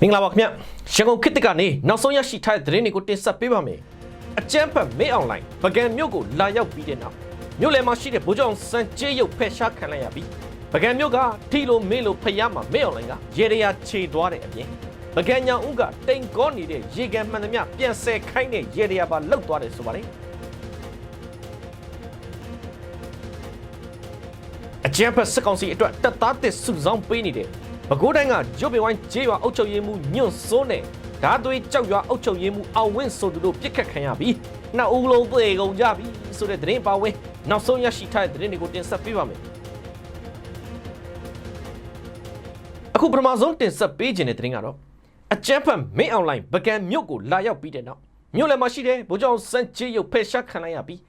မင်္ဂလာပါခင်ဗျရန်ကုန်ခေတ်တစ်ကနေနောက်ဆုံးရရှိထားတဲ့သတင်းတွေကိုတင်ဆက်ပေးပါမယ်အကြမ်းဖက်မေးအွန်လိုင်းပကံမြို့ကိုလာရောက်ပြီးတဲ့နောက်မြို့လယ်မှာရှိတဲ့ဗိုလ်ချုပ်စံကျေးရုပ်ဖက်ရှားခံလိုက်ရပြီးပကံမြို့ကထီလိုမေးလိုဖျားမှာမေးအွန်လိုင်းကရေရရာခြေသွားတဲ့အပြင်ပကံညောင်ဦးကတိန်ကောနေတဲ့ရေကန်မှန်သမျှပြန်ဆဲခိုင်းတဲ့ရေရရာပါလှုပ်သွားတယ်ဆိုပါတယ်အကြမ်းဖက်စစ်ကောင်စီအတွက်တပ်သားတစ်စုဆောင်ပေးနေတဲ့ ပဲခူးတိုင်းကဂျိုဘီဝိုင်းဂျေးရွာအုပ်ချုပ်ရေးမှူးညွန့်စိုးနဲ့ဓာသွေးကြောက်ရွာအုပ်ချုပ်ရေးမှူးအောင်ဝင်းဆိုသူတို့ပြစ်ခတ်ခံရပြီးနှစ်ဦးလုံးသေကုန်ကြပြီဆိုတဲ့သတင်းပါဝင်နောက်ဆုံးရရှိထားတဲ့သတင်းတွေကိုတင်ဆက်ပေးပါမယ်အခုပထမဆုံးတင်ဆက်ပေးခြင်းတဲ့သတင်းကတော့အကြမ်းဖက်မင်းအွန်လိုင်းပကံမြို့ကိုလာရောက်ပြီးတဲ့နောက်မြို့လယ်မှာရှိတဲ့ဗိုလ်ချုပ်စံချေရုပ်ဖက်ရှားခံလိုက်ရပြီး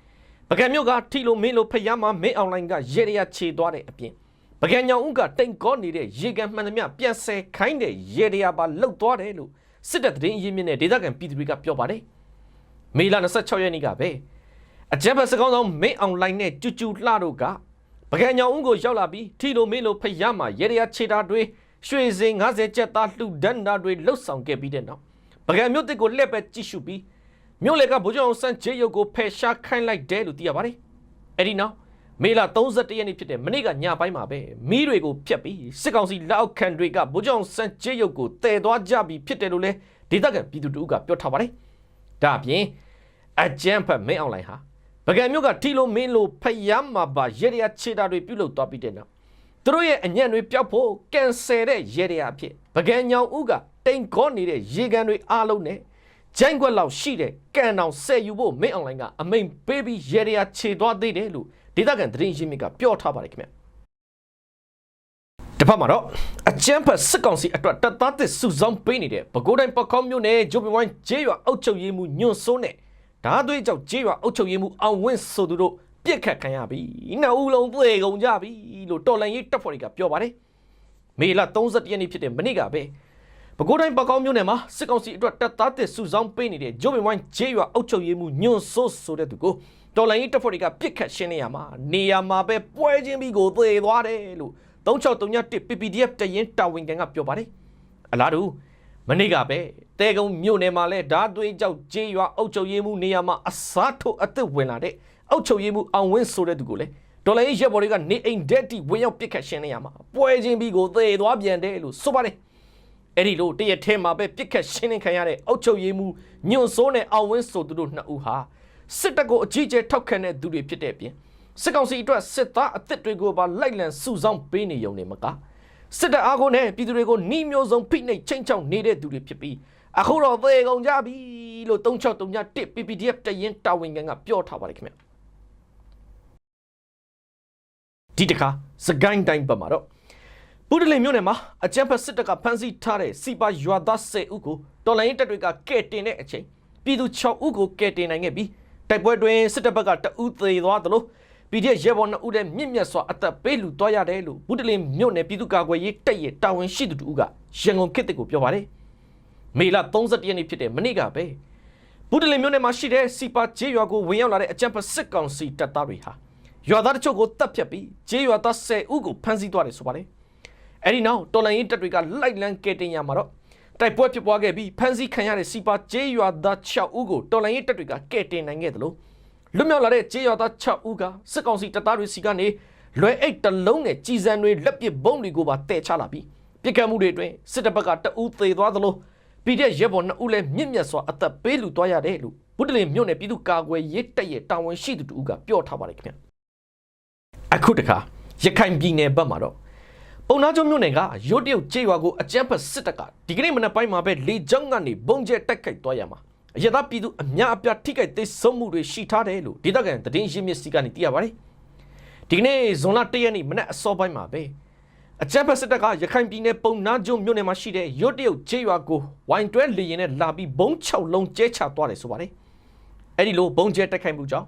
ပကံမြို့ကထီလိုမင်းလိုဖျားမှာမင်းအွန်လိုင်းကရေရရခြေသွားတဲ့အပြင်ပ ကံညောင်ဦးကတိန်ကောနေတဲ့ရေကန်မှန်သမျှပြန်ဆဲခိုင်းတဲ့ရေရရပါလှုပ်သွားတယ်လို့စစ်တပ်သတင်းရင်းမြစ်နဲ့ဒေသခံပြည်သူတွေကပြောပါတယ်မေလ26ရက်နေ့ကပဲအကြမ်းဖက်စကောင်းဆောင်မင်းအွန်လိုင်းနဲ့ကျူကျူလှတို့ကပကံညောင်ဦးကိုရောက်လာပြီးထီလိုမင်းလိုဖျားမှာရေရရခြေတာတွေရွှေစင်90ကျက်သားလှူဒန်းတာတွေလှုပ်ဆောင်ခဲ့ပြီးတဲ့နောက်ပကံမြို့တစ်ကိုလက်ပဲကြည့်ရှုပြီးမြို့လေကဗိုလ်ချုပ်အောင်ဆန်းဂျေးရုပ်ကိုဖယ်ရှားခိုင်းလိုက်တယ်လို့သိရပါတယ်။အဲဒီနောက် မေလ31ရက်နေ့ဖြစ်တဲ့မနေ့ကညပိုင်းမှာပဲမီးတွေကိုဖျက်ပြီးစစ်ကောင်စီလက်အောက်ခံတွေကဗိုလ်ချုပ်အောင်ဆန်းဂျေးရုပ်ကိုတည်သွားကြပြီဖြစ်တယ်လို့လည်းဒေသခံပြည်သူတို့ကပြောထားပါတယ်။ဒါအပြင်အကြမ်းဖက်မင်းအောင်လိုင်ဟာပကံမြို့ကထီလိုမင်းလိုဖျားမှာပါရေရခြေတာတွေပြုတ်လုသွားပြီးတဲ့နောက်သူတို့ရဲ့အညံ့တွေပျောက်ဖို့ကန်ဆယ်တဲ့ရေရအဖြစ်ပကံညောင်ဦးကတိန်ခေါနေတဲ့ရေကန်တွေအားလုံးနဲ့ ဂျိုင်းခွက်လောက်ရှိတဲ့ကန်တောင်ဆယ်ယူဖို့မင်းအွန်လိုင်းကအမိန်ပေးပြီးရေရရာခြေသွားသေးတယ်လို့ဒေသခံသတင်းရင်းမြစ်ကပြောထားပါတယ်ခင်ဗျတစ်ဖက်မှာတော့အချမ်းဖတ်စစ်ကောင်စီအတွက်တပ်သားတစ်စုဆောင်ပေးနေတဲ့ပဲခူးတိုင်းပကောင်းမြို့နယ်ဂျိုဘီဝိုင်းဂျေးရွာအုပ်ချုပ်ရေးမှူးညွန့်စိုးနဲ့ဓာသွေးကြောင့်ဂျေးရွာအုပ်ချုပ်ရေးမှူးအောင်ဝင်းဆိုသူတို့ပြစ်ခတ်ခံရပြီးနှစ်ဦးလုံးသေကုန်ကြပြီလို့တော်လန်ရေးတပ်ဖွဲ့တွေကပြောပါတယ်မေလ31ရက်နေ့ဖြစ်တဲ့မနေ့ကပဲ ပဲခူးတိုင်းပကောင်းမြို့နယ်မှာစစ်ကောင်စီအတွက်တပ်သားတစ်စုဆောင်ပေးနေတဲ့ဂျိုဘင်ဝိုင်းဂျေးရွာအုပ်ချုပ်ရေးမှူးညွန့်ဆိုးဆိုတဲ့သူကိုတော်လိုင်းရေးတပ်ဖွဲ့တွေကပြစ်ခတ်ရှင်းနေရမှာနေရာမှာပဲပွဲချင်းပြီးကိုသေသွားတယ်လို့3631 PPDF တရင်တာဝန်ခံကပြောပါတယ်အလားတူမနေ့ကပဲတဲကုံမြို့နယ်မှာလဲဓာသွေးကြောက်ဂျေးရွာအုပ်ချုပ်ရေးမှူးနေရာမှာအစားထိုးအသက်ဝင်လာတဲ့အုပ်ချုပ်ရေးမှူးအောင်ဝင်းဆိုတဲ့သူကိုလဲဒေါ်လာရေးရက်ဘော်တွေကနေအိမ်ဒက်တီဝင်ရောက်ပြစ်ခတ်ရှင်းနေရမှာပွဲချင်းပြီးကိုသေသွားပြန်တယ်လို့ဆိုပါတယ် အဲ့ဒီလိုတရက်ထဲမှာပဲပြစ်ခတ်ရှင်းလင်းခံရတဲ့အုတ်ချုပ်ရေးမှုညွန့်စိုးနဲ့အောင်ဝင်းဆိုသူတို့နှစ်ဦးဟာစစ်တပ်ကိုအကြီးအကျယ်ထောက်ခံတဲ့သူတွေဖြစ်တဲ့အပြင်စစ်ကောင်စီအတွက်စစ်သားအသစ်တွေကိုပါလိုက်လံစုဆောင်းပေးနေုံနဲ့မကစစ်တပ်အားကိုနဲ့ပြည်သူတွေကိုနှီးမျိုးစုံဖိနှိပ်ချင်းချောင်းနေတဲ့သူတွေဖြစ်ပြီးအခုတော့သေကုန်ကြပြီလို့3631 PPDF တရင်တာဝန်ခံကပြောထားပါတယ်ခင်ဗျဒီတခါစကိုင်းတိုင်းဘက်မှာတော့ ပူဒလင်မြို့နယ်မှာအကြမ်းဖက်စစ်တပ်ကဖမ်းဆီးထားတဲ့စီပါရွာသား10ဦးကိုတော်လိုင်းတပ်တွေကကဲ့တင်တဲ့အချိန်ပြည်သူ6ဦးကိုကဲ့တင်နိုင်ခဲ့ပြီးတိုက်ပွဲတွင်စစ်တပ်ဘက်ကတဦးသေသွားသလိုပြည်တဲ့ရဲဘော်2ဦးလည်းမြင့်မြတ်စွာအသက်ပေးလူသွားရတယ်လို့ပူဒလင်မြို့နယ်ပြည်သူ့ကာကွယ်ရေးတပ်ရဲ့တာဝန်ရှိသူတို့ကရန်ကုန်ခေတ်ကိုပြောပါတယ်မေလ31ရက်နေ့ဖြစ်တဲ့မနေ့ကပဲပူဒလင်မြို့နယ်မှာရှိတဲ့စီပါဂျေးရွာကိုဝင်ရောက်လာတဲ့အကြမ်းဖက်စစ်ကောင်စီတပ်သားတွေဟာရွာသားတချို့ကိုတပ်ဖြတ်ပြီးဂျေးရွာသား10ဦးကိုဖမ်းဆီးသွားတယ်ဆိုပါတယ် အဲ့ဒီနောက်တော်လိုင်းရေးတပ်တွေကလိုက်လံကဲတင်ရမှာတော့တိုက်ပွဲဖြစ်ပွားခဲ့ပြီးဖမ်းဆီးခံရတဲ့စီပါကျေးရွာသား6ဦးကိုတော်လိုင်းရေးတပ်တွေကကဲတင်နိုင်ခဲ့တယ်လို့လွတ်မြောက်လာတဲ့ကျေးရွာသား6ဦးကစစ်ကောင်စီတပ်သားတွေစီကနေလွယ်အိတ်တစ်လုံးနဲ့ကြီးစံတွေလက်ပစ်ဘုံတွေကိုပါတဲချလာပြီးပြစ်ခတ်မှုတွေအတွင်းစစ်တပ်ဘက်ကတအူးသေသွားသလိုပြည်တဲ့ရဲဘော်2ဦးလည်းမြင့်မြတ်စွာအသက်ပေးလူသွားရတယ်လို့ဗုဒ္ဓလင်မြို့နယ်ပြည်သူ့ကာကွယ်ရေးတပ်ရဲ့တာဝန်ရှိသူတူကပြောထားပါတယ်ခင်ဗျအခုတခါရခိုင်ပြည်နယ်ဘက်မှာတော့ ပုံနာကျုံမြို့နယ်ကရုတ်တရုတ်ကြေးရွာကိုအကြမ်းဖက်စစ်တပ်ကဒီကနေ့မနက်ပိုင်းမှာပဲလေကြောင်းကနေဘုံကျဲတိုက်ခိုက်သွားရမှာအရသာပြည်သူအများအပြားထိခိုက်သိဆုံးမှုတွေရှိထားတယ်လို့ဒေသခံသတင်းရင်းမြစ်စီကနေသိရပါတယ်ဒီကနေ့ဇွန်လ၁ရက်နေ့မနက်အစောပိုင်းမှာပဲအကြမ်းဖက်စစ်တပ်ကရခိုင်ပြည်နယ်ပုံနာကျုံမြို့နယ်မှာရှိတဲ့ရုတ်တရုတ်ကြေးရွာကိုဝိုင်တွဲလေရင်နဲ့လာပြီးဘုံ6လုံးကျဲချသွားတယ်ဆိုပါတယ်အဲ့ဒီလိုဘုံကျဲတိုက်ခိုက်မှုကြောင့်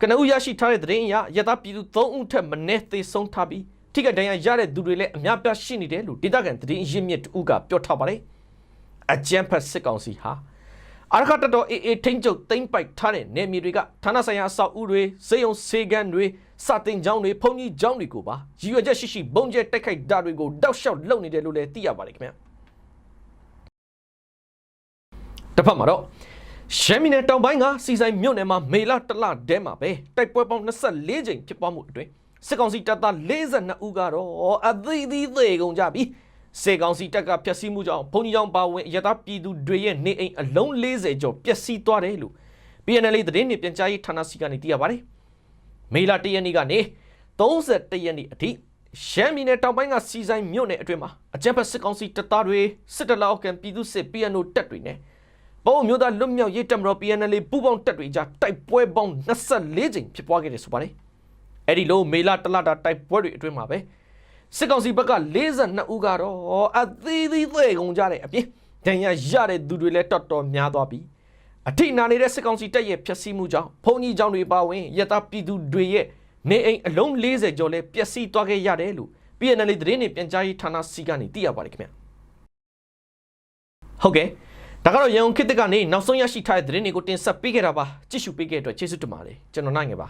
ကနဦးရရှိထားတဲ့သတင်းအရရသပြည်သူ3ဦးထက်မနည်းသေဆုံးထားပြီး ထိခိုက်ဒဏ်ရာရတဲ့သူတွေလည်းအများပြားရှိနေတယ်လို့ဒေသခံသတင်းရင်းမြစ်တူကပြောထားပါတယ်အကြမ်းဖက်စစ်ကောင်စီဟာအာရခတတော်အေးအေးထိန်းချုပ်သိမ့်ပိုက်ထားတဲ့နေမြေတွေကဌာနဆိုင်ရာအဆောက်အဦတွေစေယုံစေကန်းတွေစတင်ကျောင်းတွေဖုန်ကြီးကျောင်းတွေကိုပါရည်ရွယ်ချက်ရှိရှိဘုံကျဲတိုက်ခိုက်တာတွေကိုတောက်လျှောက်လုပ်နေတယ်လို့လည်းသိရပါတယ်ခင်ဗျာတစ်ဖက်မှာတော့ရှမ်းပြည်နယ်တောင်ပိုင်းကစီဆိုင်မြို့နယ်မှာမေလတလတဲမှာပဲတိုက်ပွဲပေါင်း24ကြိမ်ဖြစ်ပွားမှုအတွင်း စစ်ကောင်စီတပ်သား42ဦးကတော့အသီးသီးသေကုန်ကြပြီစေကောင်စီတပ်ကဖျက်ဆီးမှုကြောင့်ဘုံကြီးကြောင်ပါဝင်ရသပြည်သူတွေရဲ့နေအိမ်အလုံး40ကျော်ပျက်စီးသွားတယ်လို့ PNL သတင်းနှင့်ပြန်ကြားရေးဌာနစီကနေသိရပါတယ်မေလ1ရက်နေ့ကနေ31ရက်နေ့အထိရှမ်းပြည်နယ်တောင်ပိုင်းကစီဆိုင်မြို့နယ်အတွင်းမှာအကြမ်းဖက်စစ်ကောင်စီတပ်သားတွေစစ်တလောက်ကန်ပြည်သူစစ် PNO တပ်တွေနဲ့ပုံမျိုးသားလွတ်မြောက်ရေးတပ်မတော် PNL ပူးပေါင်းတပ်တွေကြားတိုက်ပွဲပေါင်း24ကြိမ်ဖြစ်ပွားခဲ့တယ်ဆိုပါတယ်။ အဲ့ဒီလိုမေလတလတာတိုက်ပွဲတွေအတွင်းမှာပဲစစ်ကောင်စီဘက်က42ဦးကတော့အသီးသီးသေကုန်ကြတဲ့အပြင်ဒဏ်ရာရတဲ့သူတွေလည်းတော်တော်များသွားပြီ။အထိနာနေတဲ့စစ်ကောင်စီတပ်ရဲ့ဖျက်ဆီးမှုကြောင့်ဘုံကြီးကျောင်းတွေပါဝင်ရတပြည်သူတွေရဲ့နေအိမ်အလုံး40ကျော်လည်းပျက်စီးသွားခဲ့ရတယ်လို့ PNL သတင်းနဲ့ပြန်ကြားရေးဌာနစီကနေသိရပါတယ်ခင်ဗျာဟုတ်ကဲ့ဒါကတော့ရန်ကုန်ခေတ်သစ်ကနေနောက်ဆုံးရရှိထားတဲ့သတင်းတွေကိုတင်ဆက်ပေးခဲ့တာပါကြည့်ရှုပေးခဲ့တဲ့အတွက်ကျေးဇူးတင်ပါတယ်ကျွန်တော်နိုင်ငယ်ပါ